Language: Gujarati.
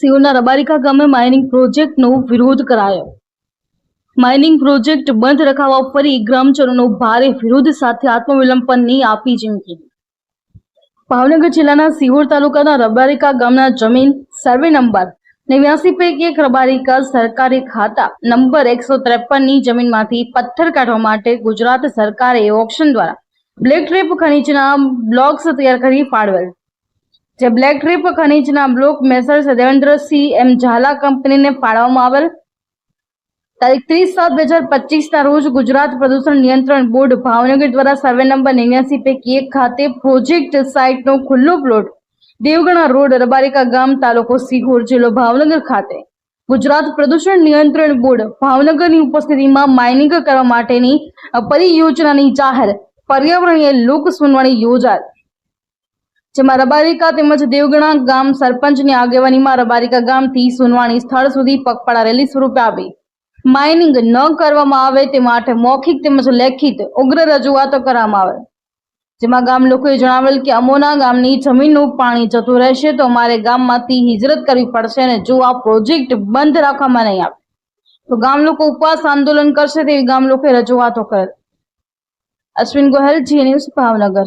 સિયોના રબારીકા ગામે માઇનિંગ પ્રોજેક્ટનો વિરોધ કરાયો. માઇનિંગ પ્રોજેક્ટ બંધ રખાવવા ફરી ગ્રામજનોનો ભારે વિરોધ સાથે આત્મવિલંબનની આપી ચીમકી. ભાવનગર જિલ્લાના સિહોર તાલુકાના રબારિકા ગામના જમીન સર્વે નંબર નેવ્યાસી પૈકી એક રબારિકા સરકારી ખાતા નંબર એકસો ત્રેપનની જમીનમાંથી પથ્થર કાઢવા માટે ગુજરાત સરકારે ઓપ્શન દ્વારા બ્લેક ટ્રેપ ખનીજના બ્લોક્સ તૈયાર કરી પાડવેલ જે black trip ખનીજના block messrs Devendrasinh M Zala કંપનીને ફાળવવામાં આવેલ. તારીખ ત્રીસ સાત બે હજાર પચીસના રોજ ગુજરાત પ્રદૂષણ નિયંત્રણ બોર્ડ ભાવનગર દ્વારા સર્વે નંબર નેવ્યાસી પૈકી એક ખાતે પ્રોજેક્ટ સાઇટનો ખુલ્લો પ્લોટ દેવગણા રોડ, રબારિકા ગામ, તાલુકો સિહોર જિલ્લો ભાવનગર ખાતે ગુજરાત પ્રદૂષણ નિયંત્રણ બોર્ડ ભાવનગરની ઉપસ્થિતિમાં માઇનિંગ કરવા માટેની પરિયોજનાની જાહેર પર્યાવરણીય લોક સુનવણી યોજાય જેમાં રબારિકા તેમજ દેવગણા ગામ સરપંચની આગેવાનીમાં રબારિકા ગામથી સુનવાણી સ્થળ સુધી પગપાળા રેલી સ્વરૂપે આવી. માઇનિંગ ન કરવામાં આવે તે માટે મૌખિક તેમજ લેખિત ઉગ્ર રજૂઆતો કરવામાં આવે. જેમાં ગામ લોકોએ જણાવેલ કે અમોના ગામની જમીનનું પાણી જતું રહેશે તો અમારે ગામમાંથી હિજરત કરવી પડશે અને જો આ પ્રોજેક્ટ બંધ રાખવામાં નહીં આવે, તો ગામ લોકો ઉપવાસ આંદોલન કરશે તેવી ગામ લોકોએ રજૂઆતો કરેલ. Ashwin Gohel, Zee news Bhavnagar.